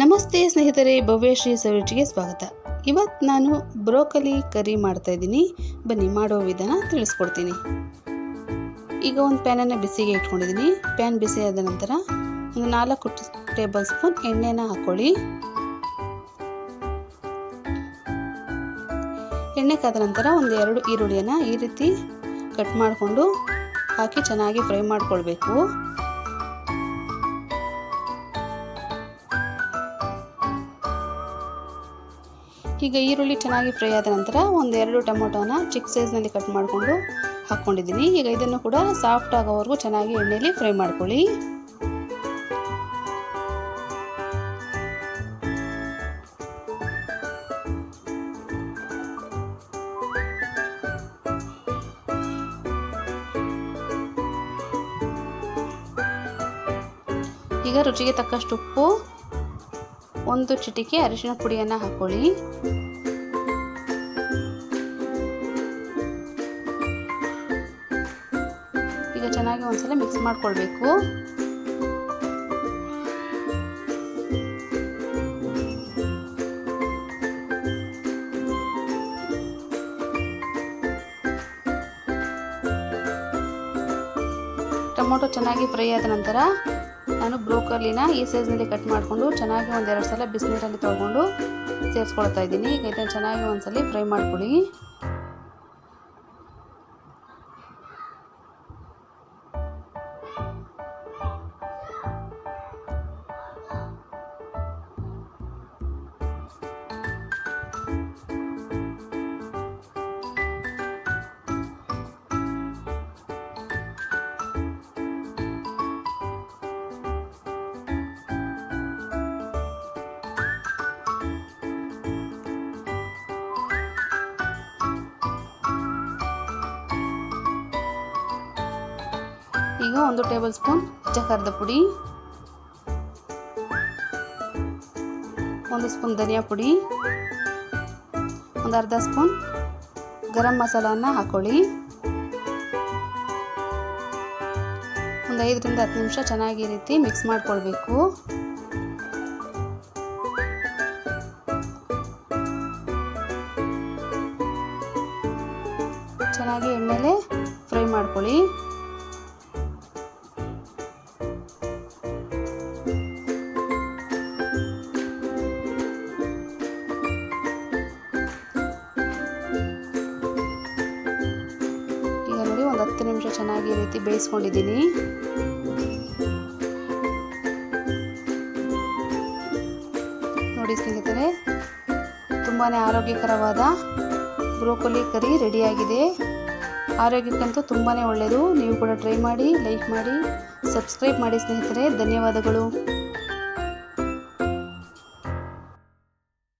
ನಮಸ್ತೆ ಸ್ನೇಹಿತರೆ ಭವ್ಯಶ್ರೀ ಸವಿರುಚಿಗೆ ಸ್ವಾಗತ. ಇವತ್ತು ನಾನು ಬ್ರೋಕಲಿ ಕರಿ ಮಾಡ್ತಾ ಇದ್ದೀನಿ. ಬನ್ನಿ, ಮಾಡೋ ವಿಧಾನ ತಿಳಿಸ್ಕೊಡ್ತೀನಿ. ಈಗ ಒಂದು ಪ್ಯಾನನ್ನು ಬಿಸಿಗೆ ಇಟ್ಕೊಂಡಿದ್ದೀನಿ. ಪ್ಯಾನ್ ಬಿಸಿ ಆದ ನಂತರ ಒಂದು ನಾಲ್ಕು ಟೇಬಲ್ ಸ್ಪೂನ್ ಎಣ್ಣೆನ ಹಾಕ್ಕೊಳ್ಳಿ ಎಣ್ಣೆ ಕಾದ ನಂತರ ಒಂದು ಎರಡು ಈರುಳ್ಳಿಯನ್ನು ಈ ರೀತಿ ಕಟ್ ಮಾಡಿಕೊಂಡು ಹಾಕಿ ಚೆನ್ನಾಗಿ ಫ್ರೈ ಮಾಡ್ಕೊಳ್ಬೇಕು. ಈಗ ಈರುಳ್ಳಿ ಚೆನ್ನಾಗಿ ಫ್ರೈ ಆದ ನಂತರ ಒಂದೆರಡು ಟೊಮೊಟೊನ ಚಿಕ್ಕ ಸೈಜ್ನಲ್ಲಿ ಕಟ್ ಮಾಡಿಕೊಂಡು ಹಾಕ್ಕೊಂಡಿದ್ದೀನಿ ಈಗ ಇದನ್ನು ಕೂಡ ಸಾಫ್ಟ್ ಆಗೋವರೆಗೂ ಚೆನ್ನಾಗಿ ಎಣ್ಣೆಯಲ್ಲಿ ಫ್ರೈ ಮಾಡ್ಕೊಳ್ಳಿ. ಈಗ ರುಚಿಗೆ ತಕ್ಕಷ್ಟು ಉಪ್ಪು ಒಂದು ಚಿಟಿಕೆ ಅರಿಶಿನ ಪುಡಿಯನ್ನು ಹಾಕೊಳ್ಳಿ. ಈಗ ಚೆನ್ನಾಗಿ ಒಂದ್ಸಲ ಮಿಕ್ಸ್ ಮಾಡ್ಕೊಳ್ಬೇಕು. ಟೊಮೊಟೊ ಚೆನ್ನಾಗಿ ಫ್ರೈ ಆದ ನಂತರ ನಾನು ಬ್ರೋಕರ್ಲಿನ ಈ ಸೈಜ್ನಲ್ಲಿ ಕಟ್ ಮಾಡಿಕೊಂಡು ಚೆನ್ನಾಗಿ ಒಂದೆರಡು ಸಲ ಬಿಸಿನೀರಲ್ಲಿ ತೊಗೊಂಡು ಸೇರಿಸ್ಕೊಳ್ತಾ ಇದ್ದೀನಿ. ಈಗ ಇದನ್ನು ಚೆನ್ನಾಗಿ ಒಂದ್ಸಲ ಫ್ರೈ ಮಾಡ್ಕೊಳ್ಳಿ. ಈಗ ಒಂದು ಟೇಬಲ್ ಸ್ಪೂನ್ ಚಕ್ಕರದ ಪುಡಿ, ಒಂದು ಸ್ಪೂನ್ ಧನಿಯಾ ಪುಡಿ, ಒಂದು ಅರ್ಧ ಸ್ಪೂನ್ ಗರಂ ಮಸಾಲಾನ ಹಾಕೊಳ್ಳಿ. ಒಂದು ಐದರಿಂದ ಹತ್ತು ನಿಮಿಷ ಚೆನ್ನಾಗಿ ರೀತಿ ಮಿಕ್ಸ್ ಮಾಡ್ಕೊಳ್ಬೇಕು. ಚೆನ್ನಾಗಿ ಎಣ್ಣೆಲೆ ಫ್ರೈ ಮಾಡ್ಕೊಳ್ಳಿ. ಒಂದು ಹತ್ತು ನಿಮಿಷ ಚೆನ್ನಾಗಿ ರೀತಿ ಬೇಯಿಸ್ಕೊಂಡಿದ್ದೀನಿ. ನೋಡಿ ಸ್ನೇಹಿತರೆ ತುಂಬಾ ಆರೋಗ್ಯಕರವಾದ ಬ್ರೋಕೊಲಿ ಕರಿ ರೆಡಿಯಾಗಿದೆ. ಆರೋಗ್ಯಕ್ಕಂತೂ ತುಂಬಾ ಒಳ್ಳೆಯದು ನೀವು ಕೂಡ ಟ್ರೈ ಮಾಡಿ, ಲೈಕ್ ಮಾಡಿ, ಸಬ್ಸ್ಕ್ರೈಬ್ ಮಾಡಿ ಸ್ನೇಹಿತರೆ. ಧನ್ಯವಾದಗಳು.